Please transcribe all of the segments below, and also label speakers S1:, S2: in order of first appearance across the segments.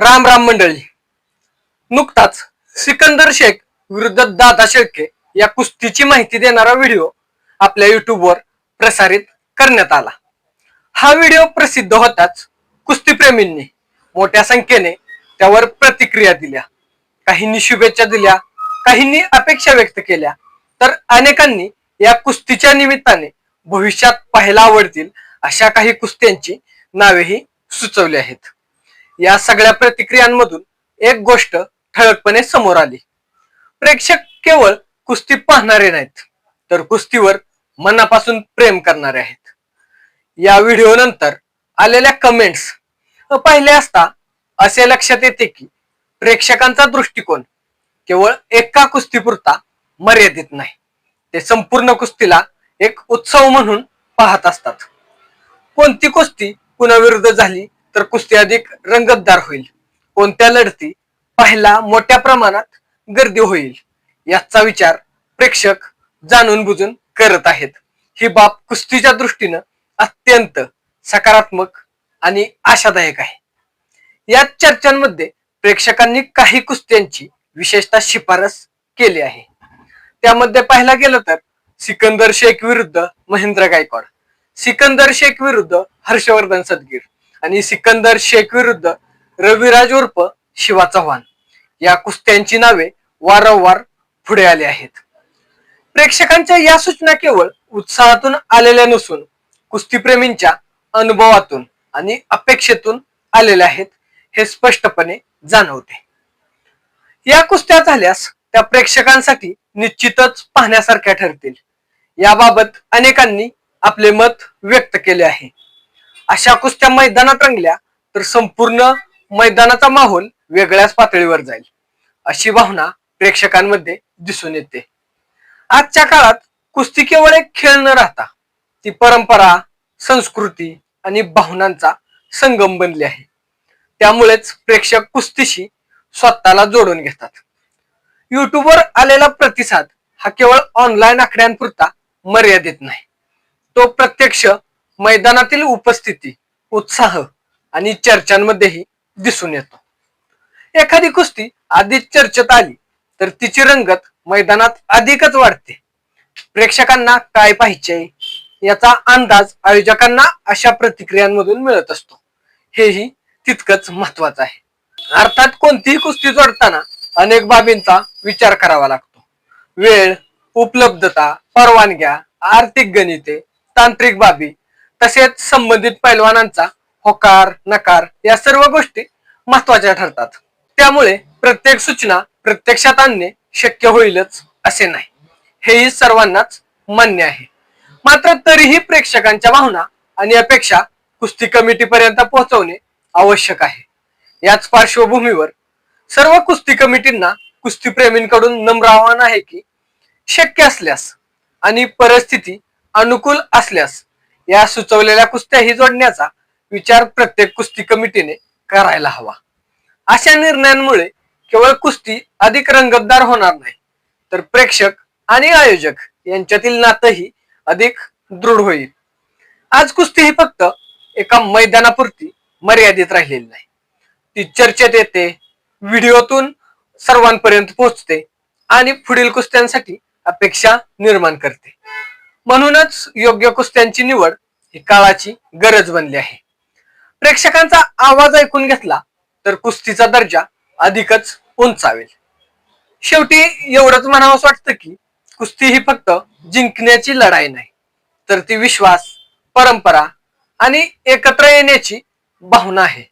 S1: राम राम मंडळी. नुकताच सिकंदर शेख विरुद्ध दादा शेळके या कुस्तीची माहिती देणारा व्हिडिओ आपल्या युट्यूबवर प्रसारित करण्यात आला. हा व्हिडिओ प्रसिद्ध होताच कुस्तीप्रेमींनी मोठ्या संख्येने त्यावर प्रतिक्रिया दिल्या. काहींनी शुभेच्छा दिल्या काहींनी अपेक्षा व्यक्त केल्या तर अनेकांनी या कुस्तीच्या निमित्ताने भविष्यात पाहायला आवडतील अशा काही कुस्त्यांची नावेही सुचवली आहेत. या सगळ्या प्रतिक्रियांमधून एक गोष्ट ठळकपणे समोर आली. प्रेक्षक केवळ कुस्ती पाहणारे नाहीत तर कुस्तीवर मनापासून प्रेम करणारे आहेत. या व्हिडिओ नंतर आलेल्या कमेंट्स पाहिले असता असे लक्षात येते की प्रेक्षकांचा दृष्टिकोन केवळ एका कुस्तीपुरता मर्यादित नाही. ते संपूर्ण कुस्तीला एक उत्सव म्हणून पाहत असतात. कोणती कुस्ती कुणाविरुद्ध झाली तर कुस्ती अधिक रंगतदार होईल. कोणत्या लढती पाहायला मोठ्या प्रमाणात गर्दी होईल याचा विचार प्रेक्षक जाणून बुजून करत आहेत. ही बाब कुस्तीच्या दृष्टीनं अत्यंत सकारात्मक आणि आशादायक आहे. या चर्चांमध्ये प्रेक्षकांनी काही कुस्त्यांची विशेषतः शिफारस केली आहे. त्यामध्ये पाहायला गेलं तर सिकंदर शेख विरुद्ध महेंद्र गायकवाड सिकंदर शेख विरुद्ध हर्षवर्धन सदगीर आणि सिकंदर शेख विरुद्ध रविराज उर्फ शिवा चव्हाण. या कुस्त्यांची नावे वारंवार पुढे आली आहेत. प्रेक्षकांच्या या सूचना केवळ उत्साहातून आलेल्या नसून कुस्तीप्रेमींच्या अनुभवातून आणि अपेक्षेतून आलेल्या आहेत हे स्पष्टपणे जाणवते. या कुस्त्या झाल्यास त्या प्रेक्षकांसाठी निश्चितच पाहण्यासारख्या ठरतील. याबाबत अनेकांनी आपले मत व्यक्त केले आहे. अशा कुस्त्या मैदानात रंगल्या तर संपूर्ण मैदानाचा माहोल वेगळ्याच पातळीवर जाईल. अशी भावना प्रेक्षकांमध्ये दिसून येते. आजच्या काळात कुस्ती केवळ एक खेळ न राहता ती परंपरा संस्कृती आणि भावनांचा संगम बनली आहे. त्यामुळेच प्रेक्षक कुस्तीशी स्वतःला जोडून घेतात. युट्यूबवर आलेला प्रतिसाद हा केवळ ऑनलाईन आकड्यांपुरता मर्यादित नाही. तो प्रत्यक्ष मैदानातील उपस्थिती उत्साह आणि चर्चांमध्येही दिसून येतो. एखादी कुस्ती आधीच चर्चेत आली तर तिची रंगत मैदानात अधिकच वाढते. प्रेक्षकांना काय पाहिजे याचा अंदाज आयोजकांना अशा प्रतिक्रियांमधून मिळत असतो. हेही तितकंच महत्वाचं आहे. अर्थात कोणतीही कुस्ती जोडताना अनेक बाबींचा विचार करावा लागतो. वेळ उपलब्धता परवानग्या आर्थिक गणिते तांत्रिक बाबी तसेच संबंधित पैलवानांचा होकार नकार या सर्व गोष्टी महत्त्वाच्या ठरतात. त्यामुळे प्रत्येक सूचना प्रत्यक्षात आणणे शक्य होईलच असे नाही. हेही सर्वांनाच मान्य आहे. मात्र तरीही प्रेक्षकांच्या भावना आणि अपेक्षा कुस्ती कमिटी पर्यंत पोहोचवणे आवश्यक आहे. याच पार्श्वभूमीवर सर्व कुस्ती कमिटींना कुस्तीप्रेमींकडून नम्र आव्हान आहे की शक्य असल्यास आणि परिस्थिती अनुकूल असल्यास या सुचवलेल्या कुस्त्याही जोडण्याचा विचार प्रत्येक कुस्ती कमिटीने करायला हवा. अशा निर्णयांमुळे केवळ कुस्ती अधिक रंगतदार होणार नाही तर प्रेक्षक आणि आयोजक यांच्यातील नातंही अधिक दृढ होईल. आज कुस्ती ही फक्त एका मैदानापुरती मर्यादित राहिलेली नाही. ती चर्चेत येते व्हिडिओतून सर्वांपर्यंत पोहोचते आणि पुढील कुस्त्यांसाठी अपेक्षा निर्माण करते. म्हणूनच योग्य कुस्त्यांची निवड ही काळाची गरज बनली आहे. प्रेक्षकांचा आवाज ऐकून घेतला तर कुस्तीचा दर्जा अधिकच उंचावेल. शेवटी एवढंच म्हणावंच वाटतं की कुस्ती ही फक्त जिंकण्याची लढाई नाही तर ती विश्वास परंपरा आणि एकत्र येण्याची भावना आहे.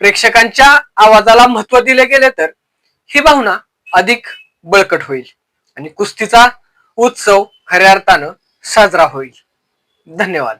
S1: प्रेक्षकांच्या आवाजाला महत्त्व दिले गेले तर ही भावना अधिक बळकट होईल आणि कुस्तीचा उत्सव खऱ्या अर्थानं साजरा होईल. धन्यवाद.